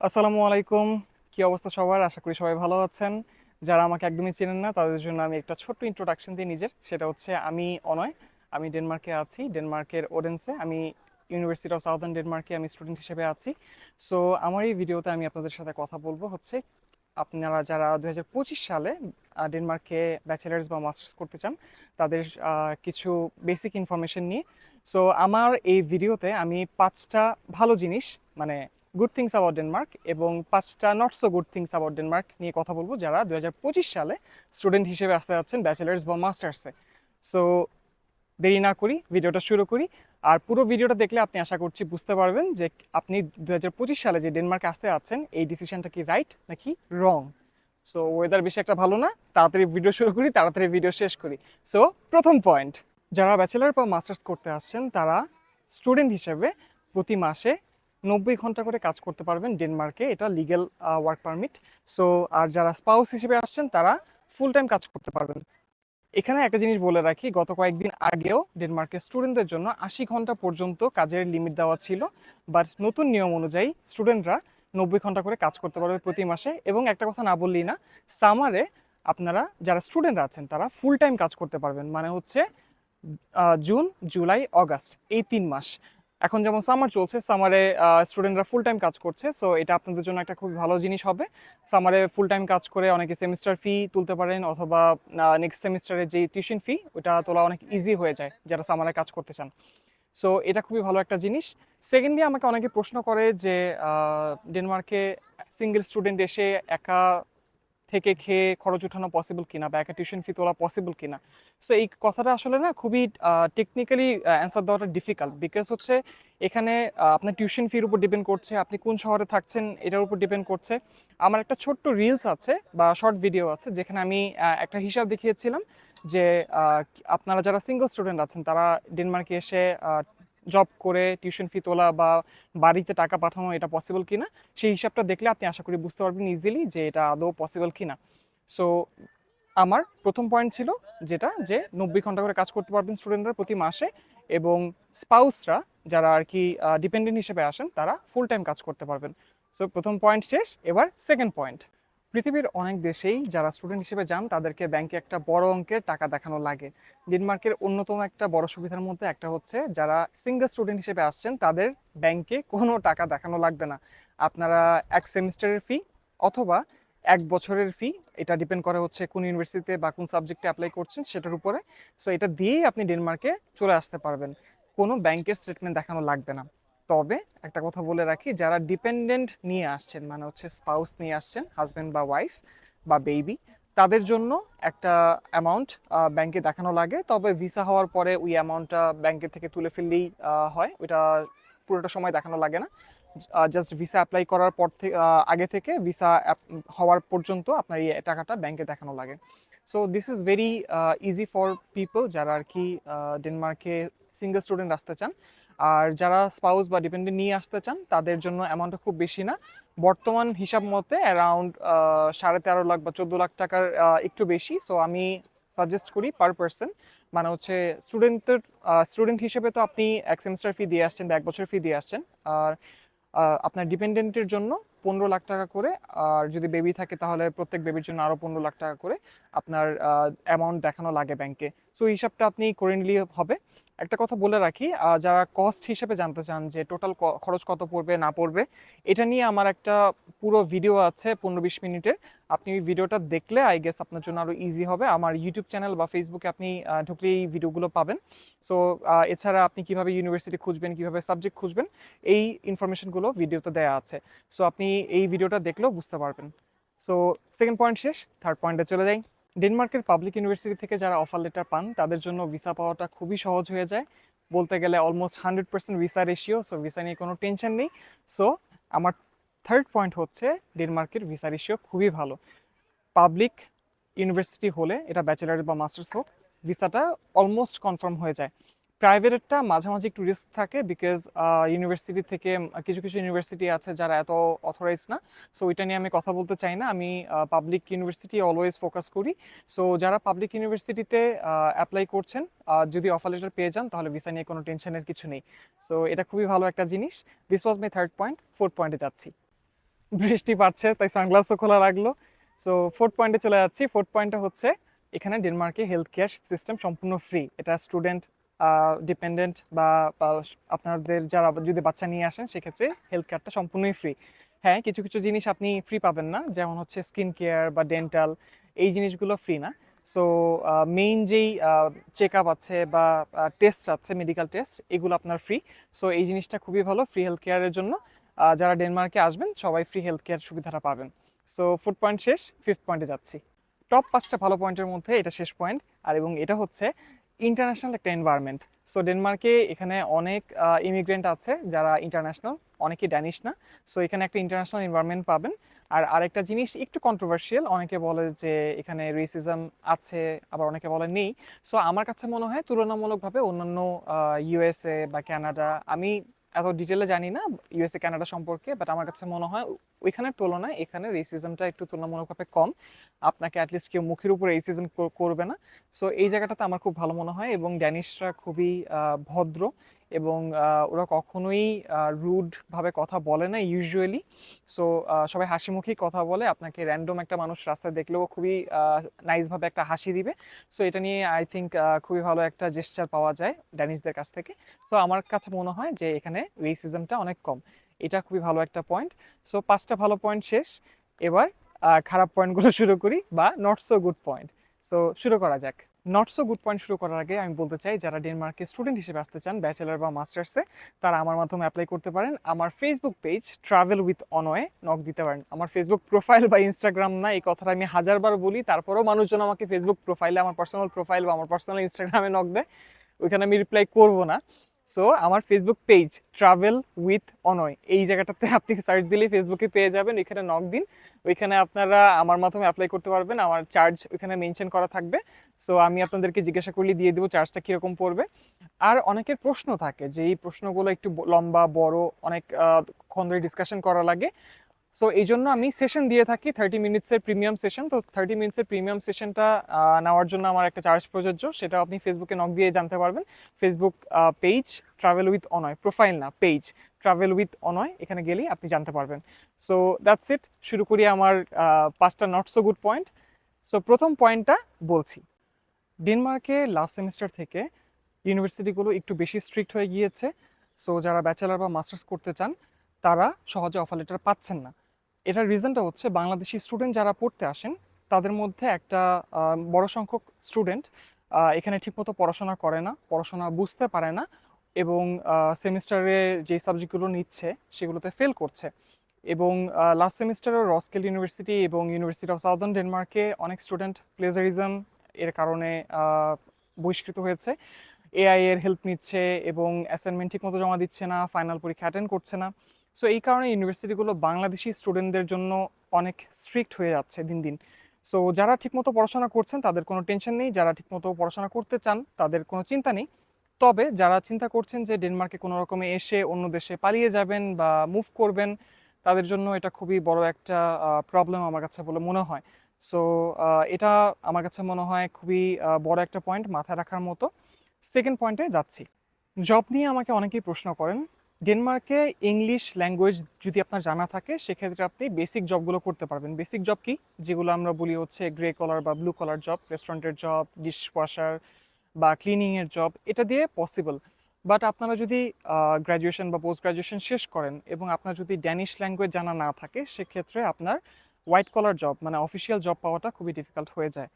আসসালামু আলাইকুম। কি অবস্থা সবার? আশা করি সবাই ভালো আছেন। যারা আমাকে একদমই চেনেন না, তাদের জন্য আমি একটা ছোট্ট ইন্ট্রোডাকশন দিই নিজের। সেটা হচ্ছে আমি অনয়। আমি ডেনমার্কে আছি। ডেনমার্কের ওডেন্সে আমি ইউনিভার্সিটি অফ সাউদার্ন ডেনমার্কে আমি স্টুডেন্ট হিসেবে আছি। সো আমার এই ভিডিওতে আমি আপনাদের সাথে কথা বলব হচ্ছে, আপনারা যারা দু হাজার পঁচিশ সালে ডেনমার্কে ব্যাচেলার্স বা মাস্টার্স করতে চান, তাদের কিছু বেসিক ইনফরমেশন নিয়ে। সো আমার এই ভিডিওতে আমি পাঁচটা ভালো জিনিস মানে গুড থিংস অ্যাবাউট ডেনমার্ক এবং পাঁচটা not so good things about Denmark নিয়ে কথা বলব, যারা দু হাজার পঁচিশ সালে স্টুডেন্ট হিসেবে আসতে যাচ্ছেন ব্যাচেলার্স বা মাস্টার্সে সো দেরি না করি, ভিডিওটা শুরু করি। আর পুরো ভিডিওটা দেখলে আপনি আশা করছি বুঝতে পারবেন যে আপনি দু হাজার পঁচিশ সালে যে ডেনমার্কে আসতে যাচ্ছেন, এই ডিসিশনটা কি রাইট নাকি রং সো ওয়েদার বেশি একটা ভালো না, তাড়াতাড়ি ভিডিও শুরু করি, তাড়াতাড়ি ভিডিও শেষ করি। সো প্রথম পয়েন্ট যারা ব্যাচেলার বা মাস্টার্স করতে আসছেন, তারা স্টুডেন্ট হিসেবে প্রতি মাসে নব্বই ঘণ্টা করে কাজ করতে পারবেন ডেনমার্কে, এটা লিগ্যাল ওয়ার্ক পারমিট সো আর যারা স্পাউস হিসেবে আসছেন, তারা ফুল টাইম কাজ করতে পারবেন। এখানে একটা জিনিস বলে রাখি, গত কয়েকদিন আগেও ডেনমার্কের স্টুডেন্টদের জন্য আশি ঘণ্টা পর্যন্ত কাজের লিমিট দেওয়া ছিল। বাট নতুন নিয়ম অনুযায়ী স্টুডেন্টরা নব্বই ঘণ্টা করে কাজ করতে পারবে প্রতি মাসে। এবং একটা কথা না বললেই না সামারে আপনারা, যারা স্টুডেন্ট আছেন, তারা ফুল টাইম কাজ করতে পারবেন। মানে হচ্ছে জুন জুলাই অগাস্ট এই তিন মাস। এখন যেমন সামার চলছে সামারে স্টুডেন্টরা ফুল টাইম কাজ করছে সো এটা আপনাদের জন্য একটা খুব ভালো জিনিস হবে। সামারে ফুল টাইম কাজ করে অনেকে সেমিস্টার ফি তুলতে পারেন অথবা নেক্সট সেমিস্টারের যে টিউশন ফি ওটা তোলা অনেক ইজি হয়ে যায় যারা সামারে কাজ করতে চান। সো এটা খুবই ভালো একটা জিনিস। সেকেন্ডলি আমাকে অনেকে প্রশ্ন করে যে ডেনমার্কে সিঙ্গেল স্টুডেন্ট এসে একা থেকে খেয়ে খরচ উঠানো পসিবল কিনা বা একটা টিউশন ফি তোলা পসিবল কিনা। সো এই কথাটা আসলে না খুবই টেকনিক্যালি অ্যান্সার দেওয়াটা ডিফিকাল্ট বিকজ হচ্ছে এখানে আপনার টিউশন ফির উপর ডিপেন্ড করছে, আপনি কোন শহরে থাকছেন এটার উপর ডিপেন্ড করছে। আমার একটা ছোট্ট রিলস আছে বা শর্ট ভিডিও আছে যেখানে আমি একটা হিসাব দেখিয়েছিলাম যে আপনারা যারা সিঙ্গল স্টুডেন্ট আছেন, তারা ডেনমার্কে এসে জব করে টিউশন ফি তোলা বা বাড়িতে টাকা পাঠানো এটা পসিবল কিনা, সেই হিসাবটা দেখলে আপনি আশা করি বুঝতে পারবেন ইজিলি যে এটা আদৌ পসিবল কিনা। সো আমার প্রথম পয়েন্ট ছিল যেটা যে নব্বই ঘণ্টা করে কাজ করতে পারবেন স্টুডেন্টরা প্রতি মাসে এবং স্পাউসরা যারা আর কি ডিপেন্ডেন্ট হিসেবে আসেন, তারা ফুল টাইম কাজ করতে পারবেন। সো প্রথম পয়েন্ট শেষ, এবার সেকেন্ড পয়েন্ট পৃথিবীর অনেক দেশেই যারা স্টুডেন্ট হিসেবে যান, তাদেরকে ব্যাংকে একটা বড় অঙ্কের টাকা দেখানো লাগে। ডেনমার্কের অন্যতম একটা বড় সুবিধার মধ্যে একটা হচ্ছে, যারা সিঙ্গেল স্টুডেন্ট হিসেবে আসছেন, তাদের ব্যাংকে কোনো টাকা দেখানো লাগবে না। আপনারা এক সেমিস্টারের ফি অথবা এক বছরের ফি এটা ডিপেন্ড করে হচ্ছে কোন ইউনিভার্সিটিতে বা কোন সাবজেক্টে অ্যাপ্লাই করছেন, সেটার উপরে। সো এটা দিয়েই আপনি ডেনমার্কে চলে আসতে পারবেন। কোনো ব্যাংকের স্টেটমেন্ট দেখানো লাগবে না। তবে একটা কথা বলে রাখি, যারা ডিপেন্ডেন্ট নিয়ে আসছেন মানে হচ্ছে স্পাউস নিয়ে আসছেন হাজব্যান্ড বা ওয়াইফ বা বেবি তাদের জন্য একটা অ্যামাউন্ট ব্যাংকে দেখানো লাগে। তবে ভিসা হওয়ার পরে ওই অ্যামাউন্টটা ব্যাংকের থেকে তুলে ফেললেই হয়। ওইটা পুরোটা সময় দেখানো লাগে না। জাস্ট ভিসা অ্যাপ্লাই করার পর থেকে আগে থেকে ভিসা হওয়ার পর্যন্ত আপনার এই টাকাটা ব্যাংকে দেখানো লাগে। So this is very easy for people যারা আর কি ডেনমার্কে সিঙ্গেল স্টুডেন্ট আসতে চান। আর যারা স্পাউস বা ডিপেন্ডেন্ট নিয়ে আসতে চান, তাদের জন্য অ্যামাউন্টটা খুব বেশি না। বর্তমান হিসাব মতে অ্যারাউন্ড সাড়ে তেরো লাখ বা চোদ্দ লাখ টাকার একটু বেশি। সো আমি সাজেস্ট করি পার পার্সন মানে হচ্ছে স্টুডেন্টের স্টুডেন্ট হিসেবে তো আপনি এক সেমিস্টার ফি দিয়ে আসছেন বা এক বছর ফি দিয়ে আসছেন। আর আপনার ডিপেন্ডেন্টের জন্য পনেরো লাখ টাকা করে। আর যদি বেবি থাকে তাহলে প্রত্যেক বেবির জন্য আরও পনেরো লাখ টাকা করে আপনার অ্যামাউন্ট দেখানো লাগে ব্যাংকে সো হিসাবটা আপনি করে নিলেই হবে। একটা কথা বলে রাখি যারা কস্ট হিসেবে জানতে চান যে টোটাল খরচ কত পড়বে, না পড়বে, এটা নিয়ে আমার একটা পুরো ভিডিও আছে পনেরো বিশ মিনিটের। আপনি ওই ভিডিওটা দেখলে আই গেস আপনার জন্য আরও ইজি হবে। আমার ইউটিউব চ্যানেল বা ফেসবুকে আপনি ঢুকলে এই ভিডিওগুলো পাবেন। সো এছাড়া আপনি কীভাবে ইউনিভার্সিটি খুঁজবেন, কীভাবে সাবজেক্ট খুঁজবেন, এই ইনফরমেশনগুলো ভিডিওতে দেওয়া আছে। সো আপনি এই ভিডিওটা দেখলেও বুঝতে পারবেন। সো সেকেন্ড পয়েন্ট শেষ থার্ড পয়েন্টে চলে যাই। ডেনমার্কের পাবলিক ইউনিভার্সিটি থেকে যারা অফার লেটার পান, তাদের জন্য ভিসা পাওয়াটা খুবই সহজ হয়ে যায়। বলতে গেলে almost hundred percent visa ratio so visa নিয়ে কোনো টেনশন নেই। সো আমার থার্ড পয়েন্ট হচ্ছে ডেনমার্কের ভিসা রেশিও খুবই ভালো। পাবলিক ইউনিভার্সিটি হলে এটা ব্যাচেলার বা মাস্টার্স হোক ভিসাটা অলমোস্ট কনফার্ম হয়ে যায়। প্রাইভেটেরটা মাঝামাঝি একটু রিস্ক থাকে বিকজ ইউনিভার্সিটি থেকে কিছু কিছু ইউনিভার্সিটি আছে যারা এত অথরাইজ না। সো ওইটা নিয়ে আমি কথা বলতে চাই না। আমি পাবলিক ইউনিভার্সিটি অলওয়েজ ফোকাস করি। সো যারা পাবলিক ইউনিভার্সিটিতে অ্যাপ্লাই করছেন যদি অফার লেটার পেয়ে যান, তাহলে ভিসা নিয়ে কোনো টেনশনের কিছু নেই। সো এটা খুবই ভালো একটা জিনিস। This was my third point fourth পয়েন্টে যাচ্ছি। বৃষ্টি পাচ্ছে, তাই সানগ্লাসও খোলা লাগল। সো ফোর্থ পয়েন্টে চলে যাচ্ছি। ফোর্থ পয়েন্টটা হচ্ছে, এখানে ডেনমার্কে হেলথ কেয়ার সিস্টেম সম্পূর্ণ ফ্রি এটা স্টুডেন্ট ডিপেন্ডেন্ট বা আপনাদের যারা যদি বাচ্চা নিয়ে আসেন, সেক্ষেত্রে হেলথ কেয়ারটা সম্পূর্ণই ফ্রি হ্যাঁ কিছু কিছু জিনিস আপনি ফ্রি পাবেন না, যেমন হচ্ছে স্কিন কেয়ার বা ডেন্টাল এই জিনিসগুলো ফ্রি না। সো মেইন যেই চেক আপ আছে বা টেস্ট আছে মেডিকেল টেস্ট এগুলো আপনার ফ্রি সো এই জিনিসটা খুবই ভালো ফ্রি হেলথ কেয়ারের জন্য। যারা ডেনমার্কে আসবেন, সবাই ফ্রি হেলথ কেয়ার সুবিধাটা পাবেন। সো ফুড পয়েন্ট শেষ ফিফথ পয়েন্টে যাচ্ছি। টপ পাঁচটা ভালো পয়েন্টের মধ্যে, এটা শেষ পয়েন্ট আর এবং এটা হচ্ছে ইন্টারন্যাশনাল একটা এনভায়রনমেন্ট সো ডেনমার্কে এখানে অনেক ইমিগ্রেন্ট আছে যারা ইন্টারন্যাশনাল অনেকে ড্যানিশ না। সো এখানে একটা ইন্টারন্যাশনাল এনভায়রনমেন্ট পাবেন। আর আরেকটা জিনিস একটু কন্ট্রোভার্সিয়াল অনেকে বলে যে এখানে রেসিজম আছে, আবার অনেকে বলে নেই। সো আমার কাছে মনে হয় তুলনামূলকভাবে অন্যান্য ইউএসএ বা ক্যানাডা আমি এত ডিটেলে জানি না ইউএসএ কানাডা সম্পর্কে বাট আমার কাছে মনে হয় ওইখানের তুলনায় এখানে রেসিজমটা একটু তুলনামূলকভাবে কম। আপনাকে অ্যাটলিস্ট কেউ মুখের উপরে রেসিজম করবে না। সো এই জায়গাটাতে আমার খুব ভালো মনে হয় এবং ড্যানিশরা খুবই ভদ্র। এবং ওরা কখনোই রুড ভাবে কথা বলে না ইউজুয়ালি। সো সবাই হাসি মুখেই কথা বলে। আপনাকে র্যান্ডম একটা মানুষ রাস্তায় দেখলেও খুবই নাইস ভাবে একটা হাসি দিবে। সো, এটা নিয়ে আই থিঙ্ক খুবই ভালো একটা জেস্টার পাওয়া যায় ড্যানিশদের কাছ থেকে। সো, আমার কাছে মনে হয় যে এখানে রেসিজমটা অনেক কম। এটা খুবই ভালো একটা পয়েন্ট সো, পাঁচটা ভালো পয়েন্ট শেষ। এবার খারাপ পয়েন্টগুলো শুরু করি বা not so good point so, শুরু করা যাক। নট সো গুড পয়েন্ট শুরু করার আগে আমি বলতে চাই, যারা ডেনমার্কে স্টুডেন্ট হিসেবে আসতে চান ব্যাচেলার বা মাস্টার্সে তারা আমার মাধ্যমে অ্যাপ্লাই করতে পারেন। আমার ফেসবুক পেজ ট্রাভেল উইথ অনয়ে নক দিতে পারেন। আমার ফেসবুক প্রোফাইল বা ইনস্টাগ্রাম না, এই কথাটা আমি হাজারবার বলি, তারপরেও মানুষজন আমাকে ফেসবুক প্রোফাইলে আমার পার্সোনাল প্রোফাইল বা আমার পার্সোনাল ইনস্টাগ্রামে নক দেয়। ওইখানে আমি রিপ্লাই করব না। সো আমার Facebook page travel with Anoy এই জায়গাটাতে আপনি সার্চ দিলেই ফেসবুকে পেয়ে যাবেন। ওইখানে নক দিন। ওইখানে আপনারা আমার মাধ্যমে অ্যাপ্লাই করতে পারবেন। আমার চার্জ ওইখানে মেনশন করা থাকবে। সো আমি আপনাদেরকে জিজ্ঞাসা করলে দিয়ে দেবো চার্জটা কীরকম পড়বে। আর অনেকের প্রশ্ন থাকে যে, এই প্রশ্নগুলো একটু লম্বা, বড়, অনেক ক্ষণ ধরে ডিসকাশন করা লাগে। সো এই জন্য আমি সেশন দিয়ে থাকি থার্টি মিনিটসের প্রিমিয়াম সেশন তো থার্টি মিনিটসের প্রিমিয়াম সেশনটা নেওয়ার জন্য আমার একটা চার্জ প্রযোজ্য। সেটা আপনি ফেসবুকে নক দিয়ে জানতে পারবেন। Facebook page travel with Anoy profile না পেজ ট্রাভেল উইথ অনয় এখানে গেলেই আপনি জানতে পারবেন। সো দ্যাটস ইট শুরু করি আমার পাঁচটা not so good point so প্রথম পয়েন্টটা বলছি। ডেনমার্কে লাস্ট সেমিস্টার থেকে ইউনিভার্সিটিগুলো একটু বেশি স্ট্রিক্ট হয়ে গিয়েছে। সো যারা ব্যাচেলার বা মাস্টার্স করতে চান, তারা সহজে অফার লেটার পাচ্ছেন না। এটার রিজনটা হচ্ছে বাংলাদেশি স্টুডেন্ট যারা পড়তে আসেন, তাদের মধ্যে একটা বড় সংখ্যক স্টুডেন্ট এখানে ঠিকমতো পড়াশোনা করে না, পড়াশোনা বুঝতে পারে না এবং সেমিস্টারে যে সাবজেক্টগুলো নিচ্ছে সেগুলোতে ফেল করছে। এবং লাস্ট সেমিস্টারে রসকেল ইউনিভার্সিটি এবং ইউনিভার্সিটি অফ সাউদার্ন ডেনমার্কে অনেক স্টুডেন্ট প্লেজারিজম এর কারণে বহিষ্কৃত হয়েছে। এআই এর হেল্প নিচ্ছে এবং অ্যাসাইনমেন্ট ঠিকমতো জমা দিচ্ছে না ফাইনাল পরীক্ষা অ্যাটেন্ড করছে না। সো এই কারণে ইউনিভার্সিটিগুলো বাংলাদেশি স্টুডেন্টদের জন্য অনেক স্ট্রিক্ট হয়ে যাচ্ছে দিন দিন। সো যারা ঠিকমতো পড়াশোনা করছেন, তাদের কোনো টেনশন নেই। যারা ঠিকমতো পড়াশোনা করতে চান, তাদের কোনো চিন্তা নেই। তবে যারা চিন্তা করছেন যে ডেনমার্কে কোনো রকমে এসে অন্য দেশে পালিয়ে যাবেন বা মুভ করবেন, তাদের জন্য এটা খুবই বড় একটা প্রবলেম আমার কাছে বলে মনে হয়। সো এটা আমার কাছে মনে হয় খুবই বড় একটা পয়েন্ট মাথায় রাখার মতো। সেকেন্ড পয়েন্টে যাচ্ছি। জব নিয়ে আমাকে অনেকেই প্রশ্ন করেন ডেনমার্কে ইংলিশ ল্যাঙ্গুয়েজ যদি আপনার জানা থাকে, সেক্ষেত্রে আপনি বেসিক জবগুলো করতে পারবেন। বেসিক জব কি? যেগুলো আমরা বলি হচ্ছে গ্রে কলার বা ব্লু কলার জব, রেস্টুরেন্টের জব ডিশ ওয়াশার বা ক্লিনিংয়ের জব, এটা দিয়ে পসিবল। বাট আপনারা যদি গ্র্যাজুয়েশন বা পোস্ট গ্র্যাজুয়েশন শেষ করেন এবং আপনার যদি ড্যানিশ ল্যাঙ্গুয়েজ জানা না থাকে, সেক্ষেত্রে আপনার হোয়াইট কলার জব মানে অফিসিয়াল জব পাওয়াটা খুবই ডিফিকাল্ট হয়ে যায়।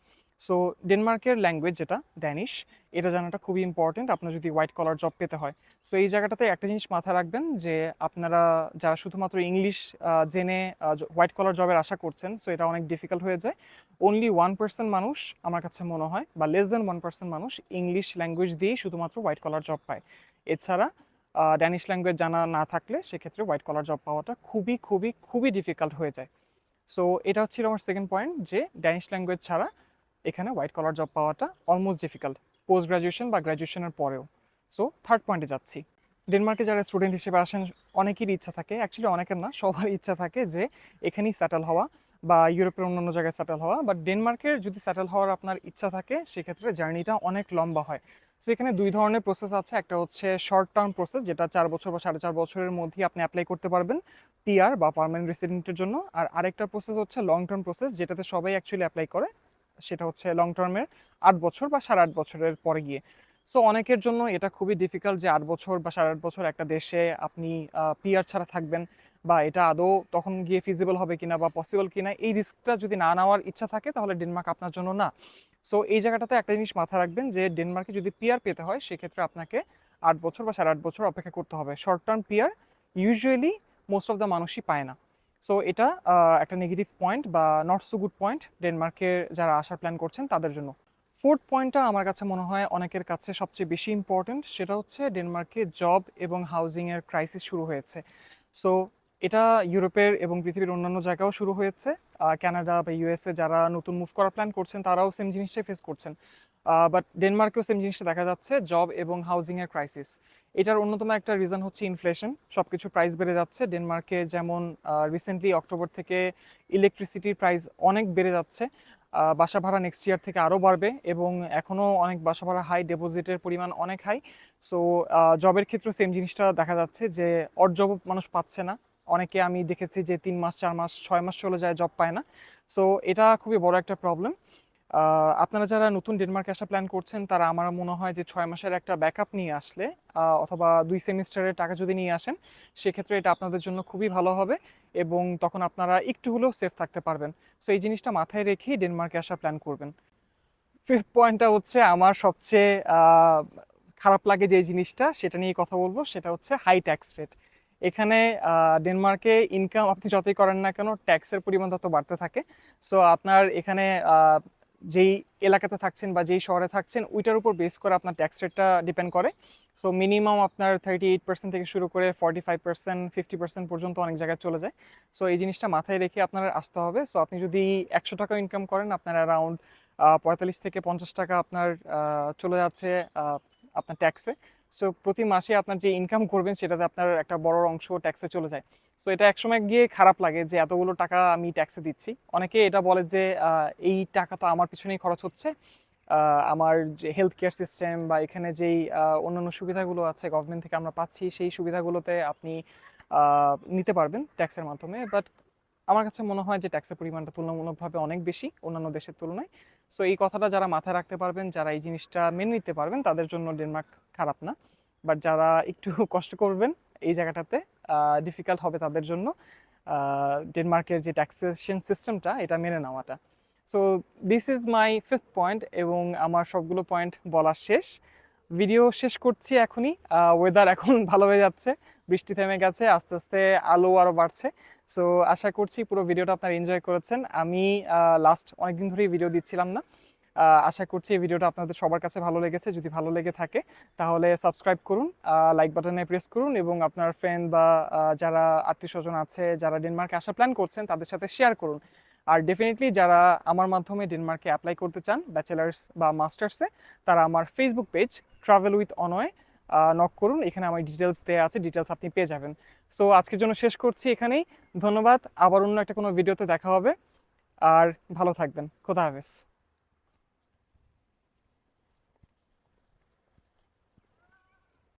সো ডেনমার্কের ল্যাঙ্গুয়েজ যেটা ড্যানিশ এটা জানাটা খুবই ইম্পর্টেন্ট আপনার যদি হোয়াইট কলার জব পেতে হয়। সো এই জায়গাটাতে একটা জিনিস মাথায় রাখবেন যে, আপনারা যারা শুধুমাত্র ইংলিশ জেনে হোয়াইট কলার জবের আশা করছেন সো এটা অনেক ডিফিকাল্ট হয়ে যায়। অনলি ওয়ান পার্সেন্ট মানুষ আমার কাছে মনে হয়, বা লেস দেন ওয়ান পার্সেন্ট মানুষ ইংলিশ ল্যাঙ্গুয়েজ দিয়েই শুধুমাত্র হোয়াইট কলার জব পায়। এছাড়া ড্যানিশ ল্যাঙ্গুয়েজ জানা না থাকলে সেক্ষেত্রে হোয়াইট কলার জব পাওয়াটা খুবই খুবই খুবই ডিফিকাল্ট হয়ে যায়। সো এটা হচ্ছিল আমার সেকেন্ড পয়েন্ট যে ড্যানিশ ল্যাঙ্গুয়েজ ছাড়া এখানে হোয়াইট কলার জব পাওয়াটা অলমোস্ট ডিফিকাল্ট পোস্ট গ্রাজুয়েশন বা গ্রাজুয়েশনের পরেও। সো থার্ড পয়েন্টে যাচ্ছি। ডেনমার্কে যারা স্টুডেন্ট হিসেবে আসেন অনেকেরই ইচ্ছা থাকে অ্যাকচুয়ালি অনেকের না, সবার ইচ্ছা থাকে যে এখানেই সেটেল হওয়া বা ইউরোপের অন্যান্য জায়গায় সেটেল হওয়া। বাট ডেনমার্কের যদি সেটেল হওয়ার আপনার ইচ্ছা থাকে, সেক্ষেত্রে জার্নিটা অনেক লম্বা হয়। সো এখানে দুই ধরনের প্রসেস আছে। একটা হচ্ছে শর্ট টার্ম প্রসেস যেটা চার বছর বা সাড়ে চার বছরের মধ্যেই আপনি অ্যাপ্লাই করতে পারবেন পিআর বা পার্মানেন্ট রেসিডেন্টের জন্য। আর আরেকটা প্রসেস হচ্ছে লং টার্ম প্রসেস যেটাতে সবাই অ্যাকচুয়ালি অ্যাপ্লাই করে। সেটা হচ্ছে লং টার্মের আট বছর বা সাড়ে আট বছরের পরে গিয়ে। সো অনেকের জন্য এটা খুবই ডিফিকাল্ট যে আট বছর বা সাড়ে আট বছর একটা দেশে আপনি পিয়ার ছাড়া থাকবেন বা এটা আদৌ তখন গিয়ে ফিজিবল হবে কিনা বা পসিবল কিনা, এই রিস্কটা যদি না নেওয়ার ইচ্ছা থাকে তাহলে ডেনমার্ক আপনার জন্য না। সো এই জায়গাটাতে একটা জিনিস মাথায় রাখবেন যে ডেনমার্কে যদি পিয়ার পেতে হয়, সেক্ষেত্রে আপনাকে আট বছর বা সাড়ে আট বছর অপেক্ষা করতে হবে। Short term PR usually most of the মানুষই পায় না। সো এটা একটা নেগেটিভ পয়েন্ট বা নট সো গুড পয়েন্ট ডেনমার্কে যারা আসার প্ল্যান করছেন তাদের জন্য। ফোর্থ পয়েন্টটা আমার কাছে মনে হয় অনেকের কাছে সবচেয়ে বেশি ইম্পর্ট্যান্ট সেটা হচ্ছে ডেনমার্কে জব এবং হাউজিংয়ের ক্রাইসিস শুরু হয়েছে। সো এটা ইউরোপের এবং পৃথিবীর অন্যান্য জায়গাও শুরু হয়েছে। কানাডা বা ইউএসএ যারা নতুন মুভ করার প্ল্যান করছেন তারাও সেম জিনিসটাই ফেস করছেন। বাট ডেনমার্কেও সেম জিনিসটা দেখা যাচ্ছে জব এবং হাউজিংয়ের ক্রাইসিস এটার অন্যতম একটা রিজন হচ্ছে ইনফ্লেশন সব কিছু প্রাইস বেড়ে যাচ্ছে। ডেনমার্কে যেমন রিসেন্টলি অক্টোবর থেকে ইলেকট্রিসিটির প্রাইস অনেক বেড়ে যাচ্ছে বাসা ভাড়া নেক্সট ইয়ার থেকে আরও বাড়বে এবং এখনও অনেক বাসা ভাড়া হাই ডেপোজিটের পরিমাণ অনেক হাই সো জবের ক্ষেত্রে সেম জিনিসটা দেখা যাচ্ছে যে অর জব মানুষ পাচ্ছে না। অনেকে আমি দেখেছি যে তিন মাস, চার মাস, ছয় মাস চলে যায় জব পায় না। সো এটা খুবই বড় একটা প্রবলেম আপনারা যারা নতুন ডেনমার্কে আসা প্ল্যান করছেন, তারা আমার মনে হয় যে ছয় মাসের একটা ব্যাকআপ নিয়ে আসলে অথবা দুই সেমিস্টারের টাকা যদি নিয়ে আসেন, সেক্ষেত্রে এটা আপনাদের জন্য খুবই ভালো হবে এবং তখন আপনারা একটু হলেও সেফ থাকতে পারবেন। সো এই জিনিসটা মাথায় রেখেই ডেনমার্কে আসা প্ল্যান করবেন। ফিফথ পয়েন্টটা হচ্ছে আমার সবচেয়ে খারাপ লাগে যে জিনিসটা, সেটা নিয়ে কথা বলব, সেটা হচ্ছে হাই ট্যাক্স রেট এখানে ডেনমার্কে ইনকাম আপনি যতই করেন না কেন ট্যাক্সের পরিমাণ তত বাড়তে থাকে। সো আপনার এখানে যেই এলাকাতে থাকছেন বা যেই শহরে থাকছেন, ওইটার উপর বেস করে আপনার ট্যাক্স রেটটা ডিপেন্ড করে। সো মিনিমাম আপনার থার্টি এইট পার্সেন্ট থেকে শুরু করে forty five percent fifty percent পর্যন্ত অনেক জায়গায় চলে যায়। সো এই জিনিসটা মাথায় রেখে আপনার আসতে হবে। সো আপনি যদি একশো টাকা ইনকাম করেন, আপনার অ্যারাউন্ড পঁয়তাল্লিশ থেকে পঞ্চাশ টাকা আপনার চলে যাচ্ছে আপনার ট্যাক্সে সো প্রতি মাসে আপনার যে ইনকাম করবেন, সেটাতে আপনার একটা বড় অংশ ট্যাক্সে চলে যায়। সো এটা একসময় গিয়ে খারাপ লাগে যে এতগুলো টাকা আমি ট্যাক্সে দিচ্ছি। অনেকে এটা বলে যে এই টাকা তো আমার পিছনেই খরচ হচ্ছে। আমার যে হেলথ কেয়ার সিস্টেম বা এখানে যেই অন্যান্য সুবিধাগুলো আছে গভর্নমেন্ট থেকে আমরা পাচ্ছি, সেই সুবিধাগুলোতে আপনি নিতে পারবেন ট্যাক্সের মাধ্যমে। বাট আমার কাছে মনে হয় যে ট্যাক্সের পরিমাণটা তুলনামূলকভাবে অনেক বেশি অন্যান্য দেশের তুলনায়। সো এই কথাটা যারা মাথায় রাখতে পারবেন, যারা এই জিনিসটা মেনে নিতে পারবেন, তাদের জন্য ডেনমার্ক খারাপ না। বাট যারা একটু কষ্ট করবেন এই জায়গাটাতে ডিফিকাল্ট হবে তাদের জন্য ডেনমার্কের যে ট্যাক্সেশন সিস্টেমটা এটা মেনে নেওয়াটা। So this is my fifth point এবং আমার সবগুলো পয়েন্ট বলা শেষ। ভিডিও শেষ করছি এখনই। ওয়েদার এখন ভালো হয়ে যাচ্ছে, বৃষ্টি থেমে গেছে, আস্তে আস্তে আলো আরও বাড়ছে। সো আশা করছি পুরো ভিডিওটা আপনারা এনজয় করেছেন। আমি লাস্ট অনেকদিন ধরেই ভিডিও দিচ্ছিলাম না। আশা করছি এই ভিডিওটা আপনাদের সবার কাছে ভালো লেগেছে। যদি ভালো লেগে থাকে, তাহলে সাবস্ক্রাইব করুন লাইক বাটনে প্রেস করুন এবং আপনার ফ্রেন্ড বা যারা আত্মীয় স্বজন আছে, যারা ডেনমার্কে আসা প্ল্যান করছেন, তাদের সাথে শেয়ার করুন। আর ডেফিনেটলি যারা আমার মাধ্যমে ডেনমার্কে অ্যাপ্লাই করতে চান ব্যাচেলার্স বা মাস্টার্সে তারা আমার Facebook page travel with Anoy knock করুন। এখানে আমার ডিটেলস দেওয়া আছে ডিটেলস আপনি পেয়ে যাবেন। সো আজকের জন্য শেষ করছি এখানেই। ধন্যবাদ। আবার অন্য একটা কোনো ভিডিওতে দেখা হবে। আর ভালো থাকবেন। খোদা হাফেজ।